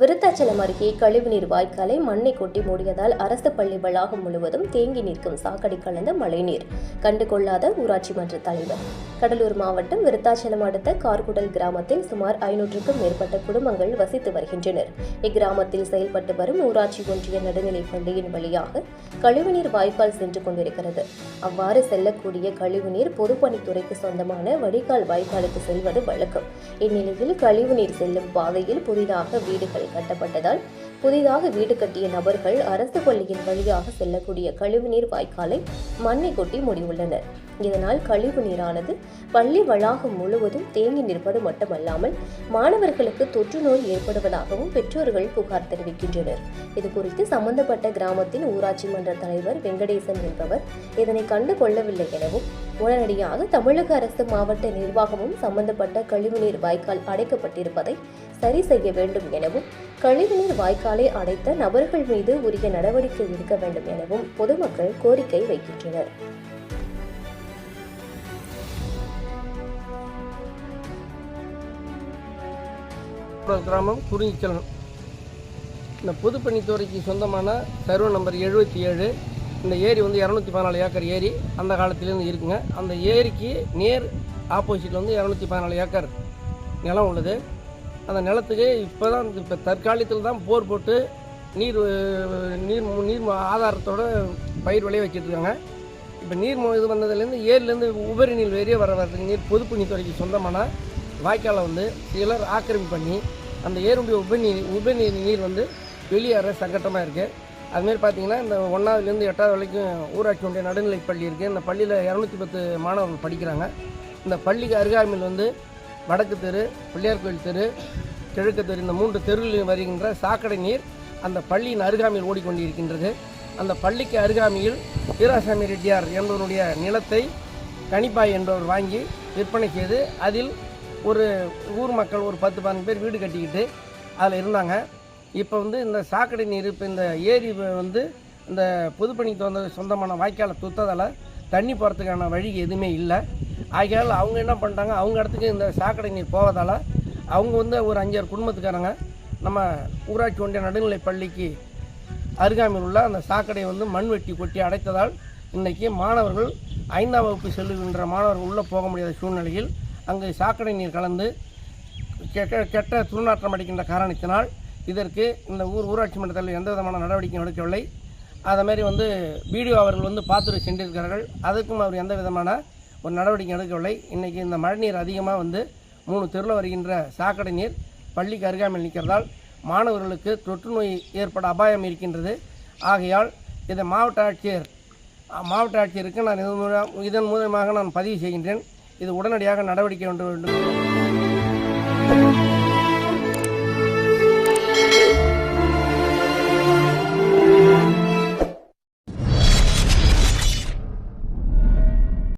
விருத்தாச்சலம் அருகே கழிவுநீர் வாய்க்காலை மண்ணை கொட்டி மூடியதால் அரசு பள்ளி வளாகம் முழுவதும் தேங்கி நிற்கும் சாக்கடை கலந்த மழைநீர். கண்டுகொள்ளாத ஊராட்சி மன்ற தலைவர். கடலூர் மாவட்டம் விருத்தாச்சலம் அடுத்த கார்குடல் கிராமத்தில் சுமார் ஐநூற்றுக்கும் மேற்பட்ட குடும்பங்கள் வசித்து வருகின்றனர். இக்கிராமத்தில் செயல்பட்டு வரும் ஊராட்சி ஒன்றிய நடுநிலைப் பள்ளியின் வழியாக கழிவுநீர் வாய்க்கால் சென்று கொண்டிருக்கிறது. அவ்வாறு செல்லக்கூடிய கழிவுநீர் பொதுப்பணித்துறைக்கு சொந்தமான வடிகால் வாய்க்காலுக்கு செல்வது வழக்கம். இந்நிலையில் கழிவுநீர் செல்லும் பாதையில் புதிதாக வீடுகள் கட்டப்பட்டதால் புதிதாக வீடு கட்டிய நபர்கள் அரசு பள்ளியின் வழியாக செல்லக்கூடிய கழிவுநீர் வாய்க்காலை மண்ணை கொட்டி மூடியுள்ளனர். இதனால் கழிவு நீரானது பள்ளி வளாகம் முழுவதும் தேங்கி நிற்பது மட்டுமல்லாமல் மாணவர்களுக்கு தொற்று நோய் ஏற்படுவதாகவும் பெற்றோர்கள் புகார் தெரிவிக்கின்றனர். இது குறித்து சம்பந்தப்பட்ட கிராமத்தின் ஊராட்சி மன்ற தலைவர் வெங்கடேசன் என்பவர் இதனை கண்டு கொள்ளவில்லை எனவும் உடனடியாக தமிழக அரசு மாவட்ட நிர்வாகமும் சம்பந்தப்பட்ட கழிவுநீர் வாய்க்கால் அடைக்கப்பட்டிருப்பதை சரி செய்ய வேண்டும் எனவும் கழிவுநீர் வாய்க்காலை அடைத்த நபர்கள் மீது உரிய நடவடிக்கை எடுக்க வேண்டும் எனவும் பொதுமக்கள் கோரிக்கை வைக்கின்றனர். அப்புறம் கிராமம் குறிஞ்சிச்சலம் இந்த பொதுப்பணித்துறைக்கு சொந்தமான சர்வ நம்பர் எழுபத்தி ஏழு. இந்த ஏரி வந்து இரநூத்தி பதினாலு ஏக்கர் ஏரி. அந்த காலத்திலேருந்து இருக்குங்க. அந்த ஏரிக்கு நேர் ஆப்போசிட்டில் வந்து இரநூத்தி பதினாலு ஏக்கர் நிலம் உள்ளது. அந்த நிலத்துக்கு இப்போ தான் இப்போ தற்காலத்தில் தான் போர் போட்டு நீர் நீர் நீர் ஆதாரத்தோட பயிர் விளைய வச்சுட்ருக்காங்க இப்போ நீர் இது வந்ததுலேருந்து ஏரிலேருந்து உபரி நீர் வெளியே வர வரதுக்கு நீர் பொதுப்பணித்துறைக்கு சொந்தமான வாய்க்காலை வந்து சிலர் ஆக்கிரமிப்பு பண்ணி அந்த ஏருடைய உபநீர் உபநீர் நீர் வந்து வெளியேற சங்கட்டமாக இருக்குது அதுமாரி பார்த்தீங்கன்னா இந்த ஒன்றாவதுலேருந்து எட்டாவது வரைக்கும் ஊராட்சி ஒன்றிய நடுநிலைப் பள்ளி இருக்குது இந்த பள்ளியில் இரநூத்தி பத்து மாணவர்கள் படிக்கிறாங்க. இந்த பள்ளிக்கு அருகாமையில் வந்து வடக்கு தெரு பிள்ளையார் கோயில் தெரு கிழக்கு தெரு இந்த மூன்று தெருவில் வருகின்ற சாக்கடை நீர் அந்த பள்ளியின் அருகாமையில் ஓடிக்கொண்டிருக்கின்றது. அந்த பள்ளிக்கு அருகாமையில் வீராசாமி ரெட்டியார் என்பவருடைய நிலத்தை கணிப்பாய் என்பவர் வாங்கி விற்பனை செய்து அதில் ஒரு ஊர் மக்கள் ஒரு பத்து பதினஞ்சு பேர் வீடு கட்டிக்கிட்டு அதில் இருந்தாங்க. இப்போ வந்து இந்த சாக்கடை நீர் இப்போ இந்த ஏரி வந்து இந்த பொதுப்பணிக்கு வந்த சொந்தமான வாய்க்காலை துத்ததால் தண்ணி போகிறதுக்கான வழி எதுவுமே இல்லை. ஆகையால் அவங்க என்ன பண்ணிட்டாங்க அவங்க இடத்துக்கு இந்த சாக்கடை நீர் போவதால் அவங்க வந்து ஒரு அஞ்சாறு குடும்பத்துக்காரங்க நம்ம ஊராட்சி ஒன்றிய நடுநிலை பள்ளிக்கு அருகாமையில் உள்ள அந்த சாக்கடையை வந்து மண் வெட்டி கொட்டி அடைத்ததால் இன்றைக்கி மாணவர்கள் ஐந்தாம் வகுப்பு செல்லுகின்ற மாணவர்கள் உள்ளே போக முடியாத சூழ்நிலையில் அங்கு சாக்கடை நீர் கலந்து கெட்ட கெட்ட துர்நாற்றம் அடிக்கின்ற காரணத்தினால் இதற்கு இந்த ஊர் ஊராட்சி மன்றத்தில் எந்த விதமான நடவடிக்கையும் எடுக்கவில்லை. அதை வந்து வீடியோ அவர்கள் வந்து பார்த்துட்டு சென்றிருக்கிறார்கள். அதுக்கும் அவர் எந்த விதமான ஒரு நடவடிக்கை எடுக்கவில்லை. இன்றைக்கி இந்த மழைநீர் அதிகமாக வந்து மூணு தெருவில் வருகின்ற சாக்கடை நீர் பள்ளிக்கு அருகாமையில் நிற்கிறதால் மாணவர்களுக்கு தொற்று நோய் ஏற்பட அபாயம் இருக்கின்றது. ஆகையால் இதை மாவட்ட ஆட்சியர் மாவட்ட ஆட்சியருக்கு நான் இதன் மூலம் இதன் மூலமாக நான் பதிவு செய்கின்றேன். இது உடனடியாக நடவடிக்கை வேண்டும்.